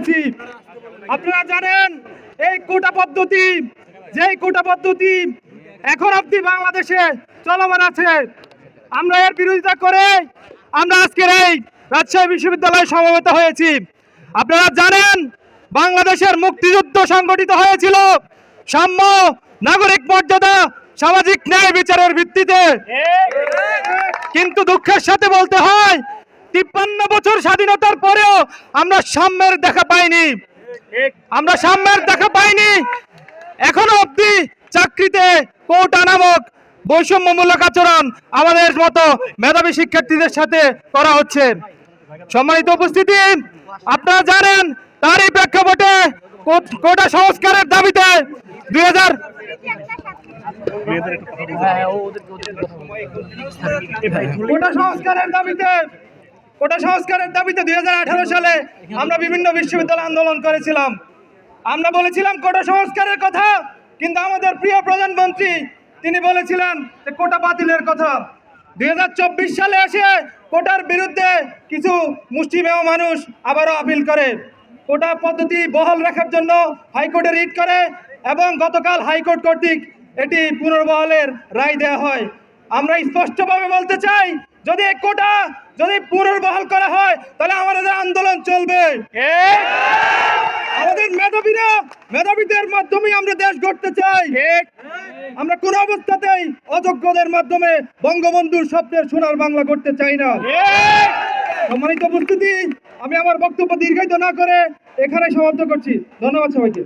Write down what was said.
করেছি। আপনারা জানেন এই কোটা পদ্ধতি যেই কোটা পদ্ধতি এখন অব্দি বাংলাদেশে চলমান আছে। আমরা এর বিরোধিতা করে আমরা আজকের এই রাজশাহী বিশ্ববিদ্যালয়ে সমবেত হয়েছি। আপনারা জানেন বাংলাদেশের মুক্তিযুদ্ধ সংগঠিত হয়েছিল সাম্য নাগরিক মর্যাদা সামাজিক ন্যায় বিচারের ভিত্তিতে। কিন্তু দুঃখের সাথে বলতে হয় তিপ্পান্ন বছর স্বাধীনতার পরেও আমরা সাম্যের দেখা পাইনি। আমরা সাম্যের দেখা পাইনি। এখনও অবধি চাকরিতে কোটা নামক বৈষম্যমূলক আচরণ আমাদের মতো মেধাবী শিক্ষার্থীদের সাথে করা হচ্ছে। সম্মানিত উপস্থিতি আপনারা জানেন তারই প্রেক্ষাপটে কোটা সংস্কারের দাবিতে দুই হাজার কোটা সংস্কারের দাবিতে কোটা সংস্কারের দাবিতে দুই সালে আমরা বিভিন্ন বিশ্ববিদ্যালয় আন্দোলন করেছিলাম। আমরা বলেছিলাম কোটা সংস্কারের কথা, কিন্তু আমাদের প্রিয় প্রধানমন্ত্রী, তিনি বলেছিলেন যে কোটা বাতিলের কথা। দু হাজার চব্বিশ সালে এসে কোটার বিরুদ্ধে কিছু মুষ্টিমেয় মানুষ আবারও আপিল করে। কোটা পদ্ধতি বহাল রাখার জন্য হাইকোর্টে রিট করে এবং গতকাল হাইকোর্ট কর্তৃক এটি পুনর্বহালের রায় দেওয়া হয়। আমরা স্পষ্টভাবে বলতে চাই যদি কোটা যদি পুনর্বহাল করা হয় তাহলে আমাদের আন্দোলন চলবে। আমাদের মেধাবীরা মেধাবীদের মাধ্যমে আমরা দেশ গড়তে চাই। আমরা কোন অবস্থাতেই অযোগ্যদের মাধ্যমে বঙ্গবন্ধুর স্বপ্নের সোনার বাংলা করতে চাই না। সম্মানিত উপস্থিতি আমি আমার বক্তব্য দীর্ঘায়িত না করে এখানে সমাপ্ত করছি। ধন্যবাদ সবাইকে।